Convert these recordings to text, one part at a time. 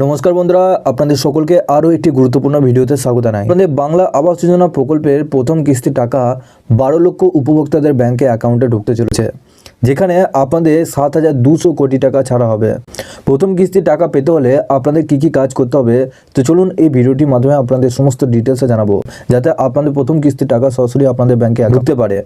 নমস্কার বন্ধুরা, আপনাদের সকলকে আরও একটি গুরুত্বপূর্ণ ভিডিওতে স্বাগত জানাই। আপনাদের বাংলা আবাস যোজনা প্রকল্পের প্রথম কিস্তি টাকা বারো লক্ষ উপভোক্তাদের ব্যাংকে অ্যাকাউন্টে ঢুকতে চলেছে, যেখানে আপনাদের সাত হাজার দুশো কোটি টাকা ছাড়া হবে। প্রথম কিস্তির টাকা পেতে হলে আপনাদের কি কি কাজ করতে হবে? তো চলুন এই ভিডিওটির মাধ্যমে আপনাদের সমস্ত ডিটেলসে জানাব, যাতে আপনাদের প্রথম কিস্তির টাকা সরাসরি আপনাদের ব্যাংকে ঢুকতে পারে।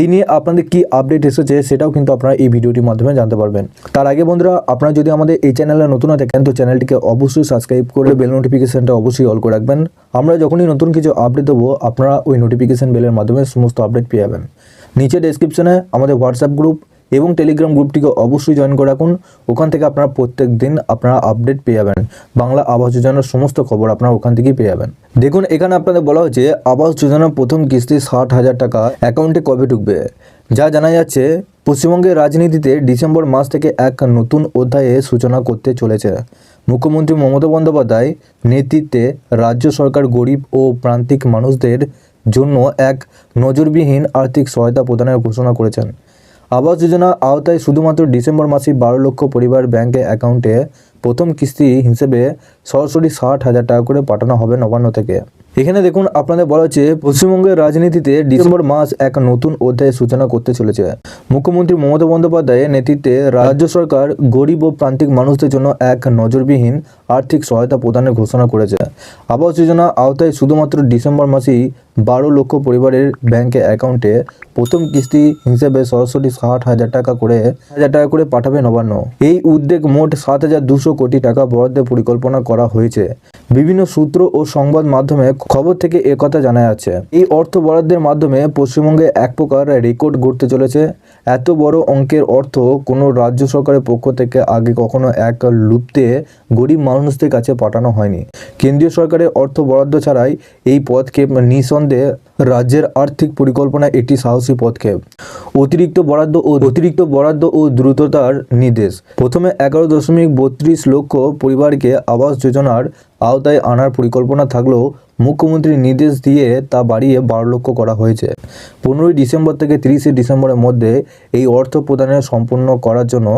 এই নিয়ে আপনাদের কি আপডেট এসেছে সেটাও কিন্তু আপনারা এই ভিডিওটির মাধ্যমে জানতে পারবেন। তার আগে বন্ধুরা, আপনারা যদি আমাদের এই চ্যানেলে নতুন হয়ে থাকেন, তো চ্যানেলটিকে অবশ্যই সাবস্ক্রাইব করে বেল নোটিফিকেশনটা অবশ্যই অল করে রাখবেন। আমরা যখনই নতুন কিছু আপডেট দেবো, আপনারা ওই নোটিফিকেশন বেলের মাধ্যমে সমস্ত আপডেট পেয়ে যাবেন। নিচে ডেসক্রিপশনে আমাদের হোয়াটসঅ্যাপ গ্রুপ এবং টেলিগ্রাম গ্রুপটিকে অবশ্যই জয়েন করে রাখুন। ওখান থেকে আপনারা প্রত্যেক দিন আপনারা আপডেট পেয়ে যাবেন। বাংলা আবাস যোজনার সমস্ত খবর আপনারা ওখান থেকেই পেয়ে যাবেন। দেখুন, এখানে আপনাদের বলা হয়েছে, আবাস যোজনার প্রথম কিস্তি ষাট হাজার টাকা, অ্যাকাউন্টে কবে ঢুকবে? যা জানা যাচ্ছে, পশ্চিমবঙ্গের রাজনীতিতে ডিসেম্বর মাস থেকে এক নতুন অধ্যায়ে সূচনা করতে চলেছে। মুখ্যমন্ত্রী মমতা বন্দ্যোপাধ্যায় নেতৃত্বে রাজ্য সরকার গরিব ও প্রান্তিক মানুষদের জন্য এক নজরবিহীন আর্থিক সহায়তা প্রদানের ঘোষণা করেছেন। আবাস যোজনা আওতায় শুধুমাত্র ডিসেম্বর মাসে বারো লক্ষ পরিবার ব্যাংকে অ্যাকাউন্টে প্রথম কিস্তি হিসেবে সরাসরি ষাট হাজার টাকা করে পাঠানো হবে নবান্ন থেকে। এখানে দেখুন, আপনাদের বলা হচ্ছে, পশ্চিমবঙ্গের রাজনীতিতে ডিসেম্বর মাস এক নতুন অধ্যায়ের সূচনা করতে চলেছে। মুখ্যমন্ত্রী মমতা বন্দ্যোপাধ্যায়ের নেতৃত্বে রাজ্য সরকার গরিব ও প্রান্তিক মানুষদের জন্য এক নজরবিহীন আর্থিক সহায়তা প্রদানের ঘোষণা করেছে। আবাস যোজনা আওতায় শুধুমাত্র ডিসেম্বর মাসেই বারো লক্ষ পরিবারের ব্যাংকে অ্যাকাউন্টে প্রথম কিস্তি হিসেবে সরাসরি ষাট হাজার টাকা করে, হাজার টাকা করে পাঠাবে নবান্ন। এই উদ্যোগ মোট সাত হাজার দুশো কোটি টাকা বরাদ্দের পরিকল্পনা করা হয়েছে। বিভিন্ন সূত্র ও সংবাদ মাধ্যমে খবর থেকে একথা জানা যাচ্ছে। এই অর্থ বরাদ্দের মাধ্যমে পশ্চিমবঙ্গে এক প্রকার রেকর্ড গড়তে চলেছে। এত বড় অঙ্কের অর্থ কোনো রাজ্য সরকারের পক্ষ থেকে আগে কখনো এক লুপ্তে গরিব মানুষদের কাছে পাঠানো হয়নি। কেন্দ্রীয় সরকারের অর্থ বরাদ্দ ছাড়াই এই পদক্ষেপ নিঃসন্দেহে রাজ্যের আর্থিক পরিকল্পনা একটি সাহসী পদক্ষেপ। অতিরিক্ত বরাদ্দ ও অতিরিক্ত বরাদ্দ ও দ্রুততার নির্দেশ। প্রথমে এগারো দশমিক বত্রিশ লক্ষ পরিবারকে আবাস যোজনার আওতায় আনার পরিকল্পনা থাকলেও মুখ্যমন্ত্রীর নির্দেশ দিয়ে তা বাড়িয়ে বারো লক্ষ করা হয়েছে। পনেরোই ডিসেম্বর থেকে তিরিশে ডিসেম্বরের মধ্যে এই অর্থ প্রদানের সম্পূর্ণ করার জন্য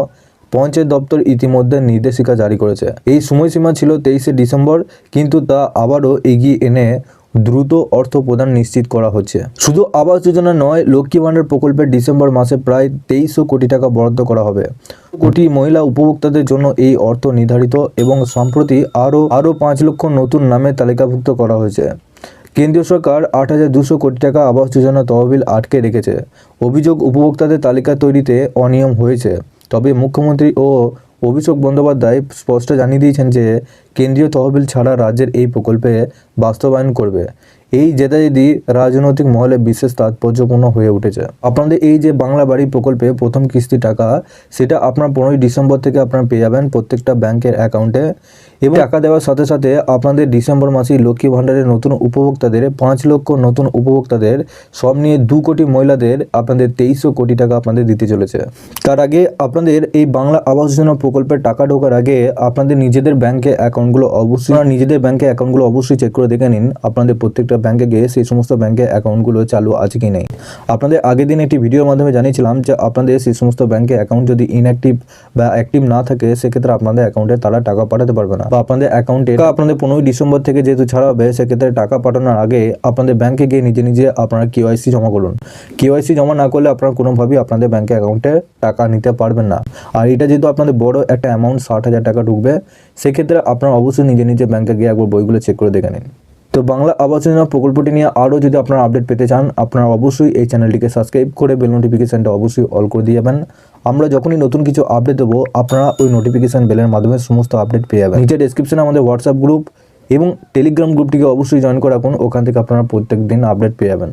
পঞ্চায়েত দপ্তর ইতিমধ্যে নির্দেশিকা জারি করেছে। এই সময়সীমা ছিল তেইশে ডিসেম্বর, কিন্তু তা আবারও এগিয়ে এনে দ্রুত অর্থ প্রদান নিশ্চিত করা হচ্ছে। শুধু আবাস যোজনা নয়, লক্ষ্মী ভাণ্ডার প্রকল্পের ডিসেম্বর মাসে প্রায় তেইশশো কোটি টাকা বরাদ্দ করা হবে। কোটি মহিলা উপভোক্তাদের জন্য এই অর্থ নির্ধারিত এবং সম্প্রতি আরও আরও পাঁচ লক্ষ নতুন নামে তালিকাভুক্ত করা হয়েছে। কেন্দ্রীয় সরকার আট হাজার দুশো কোটি টাকা আবাস যোজনা তহবিল আটকে রেখেছে। অভিযোগ, উপভোক্তাদের তালিকা তৈরিতে অনিয়ম হয়েছে। তবে মুখ্যমন্ত্রী ও অভিষেক বন্দ্যোপাধ্যায় স্পষ্ট জানিয়ে দিয়েছেন যে কেন্দ্রীয় তহবিল ছাড়া রাজ্যের এই প্রকল্পে বাস্তবায়ন করবে। এই জেদাজেদি রাজনৈতিক মহলে বিশেষ তাৎপর্যপূর্ণ হয়ে উঠেছে। আপনাদের এই যে বাংলা বাড়ি প্রকল্পে প্রথম কিস্তি টাকা, সেটা আপনার পনেরোই ডিসেম্বর থেকে আপনারা পেয়ে যাবেন প্রত্যেকটা ব্যাংকের অ্যাকাউন্টে। এবং টাকা দেওয়ার সাথে সাথে আপনাদের ডিসেম্বর মাসেই লক্ষ্মী ভাণ্ডারের নতুন উপভোক্তাদের, পাঁচ লক্ষ নতুন উপভোক্তাদের, সব নিয়ে দু কোটি মহিলাদের আপনাদের তেইশশো কোটি টাকা আপনাদের দিতে চলেছে। তার আগে আপনাদের এই বাংলা আবাস যোজনা প্রকল্পের টাকা ঢোকার আগে আপনাদের নিজেদের ব্যাংকে অ্যাকাউন্টগুলো অবশ্যই নিজেদের ব্যাংকে অ্যাকাউন্টগুলো অবশ্যই চেক করে দেখে নিন। আপনাদের প্রত্যেকটা ব্যাংকে গিয়ে সেই সমস্ত ব্যাংকে অ্যাকাউন্টগুলো চালু আছে কি নেই। আপনাদের আগের দিন একটি ভিডিওর মাধ্যমে জানিয়েছিলাম যে আপনাদের সেই সমস্ত ব্যাংকে অ্যাকাউন্ট যদি ইনঅ্যাক্টিভ বা অ্যাক্টিভ না থাকে, সেক্ষেত্রে আপনাদের অ্যাকাউন্টে তারা টাকা পাঠাতে পারবে না। বা আপনাদের অ্যাকাউন্টে আপনাদের পনেরোই ডিসেম্বর থেকে যেহেতু ছাড়া হবে, সেক্ষেত্রে টাকা পাঠানোর আগে আপনাদের ব্যাংকে গিয়ে নিজে নিজে আপনারা কেওয়াইসি জমা করুন। কেওয়াইসি জমা না করলে আপনারা কোনোভাবেই আপনাদের ব্যাংকে অ্যাকাউন্টে টাকা নিতে পারবেন না। আর এটা যেহেতু আপনাদের বড় একটা অ্যামাউন্ট ষাট হাজার টাকা ঢুকবে, সেক্ষেত্রে আপনারা অবশ্যই নিজে নিজে ব্যাংকে গিয়ে একবার বইগুলো চেক করে দেখে নিন। তো বাংলা আবাস যোজনা প্রকল্পটি নিয়ে আরও যদি আপনারা আপডেট পেতে চান, আপনারা অবশ্যই এই চ্যানেলটিকে সাবস্ক্রাইব করে বেল নোটিফিকেশানটা অবশ্যই অল করে দিয়ে যাবেন। আমরা যখনই নতুন কিছু আপডেট দেবো, আপনারা ওই নোটিফিকেশান বেলের মাধ্যমে সমস্ত আপডেট পেয়ে যাবেন। নিচে ডিসক্রিপশানে আমাদের হোয়াটসঅ্যাপ গ্রুপ এবং টেলিগ্রাম গ্রুপটিকে অবশ্যই জয়েন করে রাখুন। ওখান থেকে আপনারা প্রত্যেক দিন আপডেট পেয়ে যাবেন।